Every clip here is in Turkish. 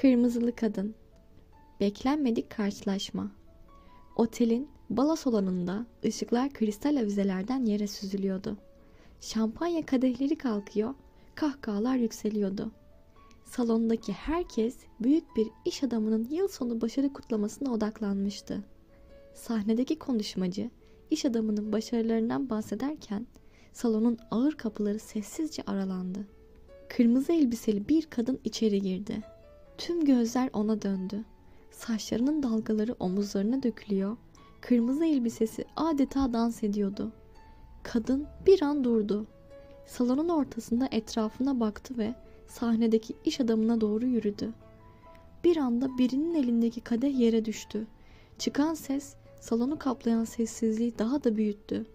Kırmızılı Kadın Beklenmedik karşılaşma Otelin balo salonunda ışıklar kristal avizelerden yere süzülüyordu. Şampanya kadehleri kalkıyor, kahkahalar yükseliyordu. Salondaki herkes büyük bir iş adamının yıl sonu başarı kutlamasına odaklanmıştı. Sahnedeki konuşmacı iş adamının başarılarından bahsederken salonun ağır kapıları sessizce aralandı. Kırmızı elbiseli bir kadın içeri girdi. Tüm gözler ona döndü. Saçlarının dalgaları omuzlarına dökülüyor. Kırmızı elbisesi adeta dans ediyordu. Kadın bir an durdu. Salonun ortasında etrafına baktı ve sahnedeki iş adamına doğru yürüdü. Bir anda birinin elindeki kadeh yere düştü. Çıkan ses salonu kaplayan sessizliği daha da büyüttü.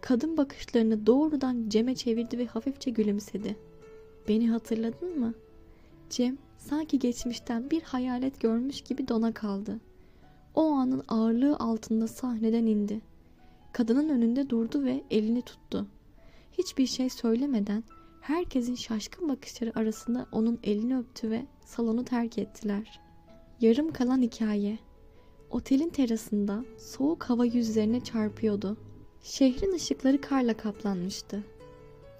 Kadın bakışlarını doğrudan Cem'e çevirdi ve hafifçe gülümsedi. Beni hatırladın mı? Cem sanki geçmişten bir hayalet görmüş gibi dona kaldı. O anın ağırlığı altında sahneden indi. Kadının önünde durdu ve elini tuttu. Hiçbir şey söylemeden herkesin şaşkın bakışları arasında onun elini öptü ve salonu terk ettiler. Yarım kalan hikaye. Otelin terasında soğuk hava yüzlerine çarpıyordu. Şehrin ışıkları karla kaplanmıştı.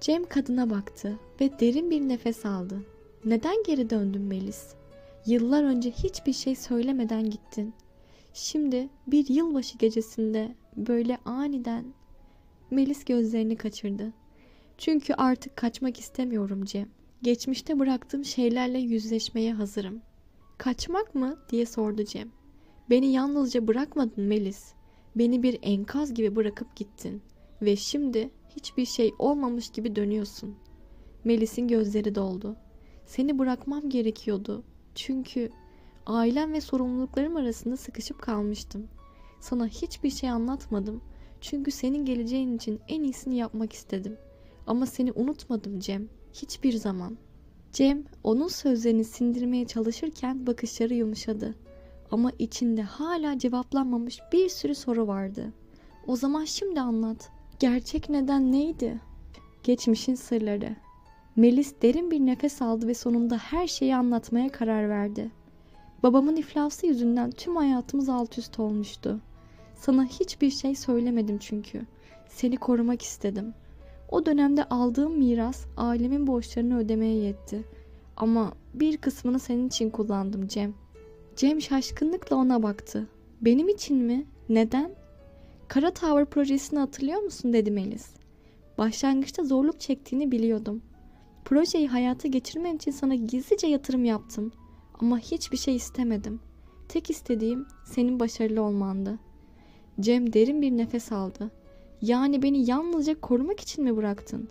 Cem kadına baktı ve derin bir nefes aldı. Neden geri döndün Melis? Yıllar önce hiçbir şey söylemeden gittin. Şimdi bir yılbaşı gecesinde böyle aniden Melis gözlerini kaçırdı. Çünkü artık kaçmak istemiyorum Cem. Geçmişte bıraktığım şeylerle yüzleşmeye hazırım. Kaçmak mı diye sordu Cem. Beni yalnızca bırakmadın Melis. Beni bir enkaz gibi bırakıp gittin. Ve şimdi hiçbir şey olmamış gibi dönüyorsun. Melis'in gözleri doldu. Seni bırakmam gerekiyordu. Çünkü ailem ve sorumluluklarım arasında sıkışıp kalmıştım. Sana hiçbir şey anlatmadım. Çünkü senin geleceğin için en iyisini yapmak istedim. Ama seni unutmadım Cem. Hiçbir zaman. Cem onun sözlerini sindirmeye çalışırken bakışları yumuşadı. Ama içinde hala cevaplanmamış bir sürü soru vardı. O zaman şimdi anlat. Gerçek neden neydi? Geçmişin sırları. Melis derin bir nefes aldı ve sonunda her şeyi anlatmaya karar verdi. Babamın iflası yüzünden tüm hayatımız alt üst olmuştu. Sana hiçbir şey söylemedim çünkü. Seni korumak istedim. O dönemde aldığım miras ailemin borçlarını ödemeye yetti. Ama bir kısmını senin için kullandım Cem. Cem şaşkınlıkla ona baktı. Benim için mi? Neden? Kara Tower projesini hatırlıyor musun dedi Melis. Başlangıçta zorluk çektiğini biliyordum. Projeyi hayata geçirmen için sana gizlice yatırım yaptım. Ama hiçbir şey istemedim. Tek istediğim senin başarılı olmandı. Cem derin bir nefes aldı. Yani beni yalnızca korumak için mi bıraktın?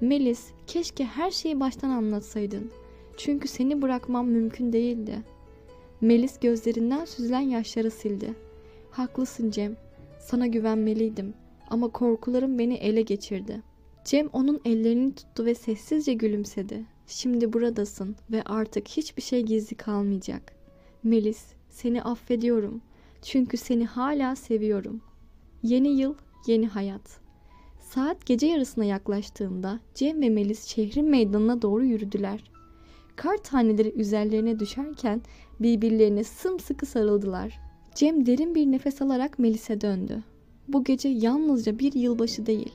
Melis, keşke her şeyi baştan anlatsaydın. Çünkü seni bırakmam mümkün değildi. Melis gözlerinden süzülen yaşları sildi. Haklısın Cem. Sana güvenmeliydim. Ama korkularım beni ele geçirdi. Cem onun ellerini tuttu ve sessizce gülümsedi. Şimdi buradasın ve artık hiçbir şey gizli kalmayacak. Melis, seni affediyorum. Çünkü seni hala seviyorum. Yeni yıl, yeni hayat. Saat gece yarısına yaklaştığında Cem ve Melis şehrin meydanına doğru yürüdüler. Kar taneleri üzerlerine düşerken birbirlerine sımsıkı sarıldılar. Cem derin bir nefes alarak Melis'e döndü. Bu gece yalnızca bir yılbaşı değil,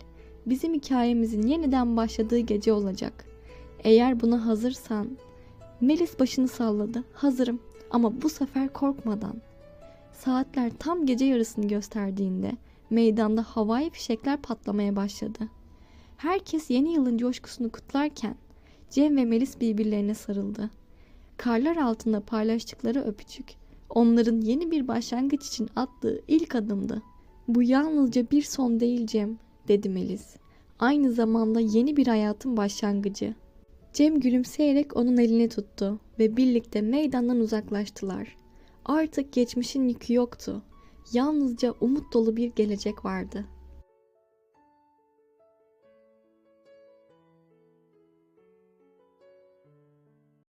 bizim hikayemizin yeniden başladığı gece olacak. Eğer buna hazırsan... Melis başını salladı. Hazırım ama bu sefer korkmadan. Saatler tam gece yarısını gösterdiğinde meydanda havai fişekler patlamaya başladı. Herkes yeni yılın coşkusunu kutlarken Cem ve Melis birbirlerine sarıldı. Karlar altında paylaştıkları öpücük onların yeni bir başlangıç için attığı ilk adımdı. Bu yalnızca bir son değil Cem, dedi Melis. Aynı zamanda yeni bir hayatın başlangıcı. Cem gülümseyerek onun elini tuttu ve birlikte meydandan uzaklaştılar. Artık geçmişin yükü yoktu. Yalnızca umut dolu bir gelecek vardı.''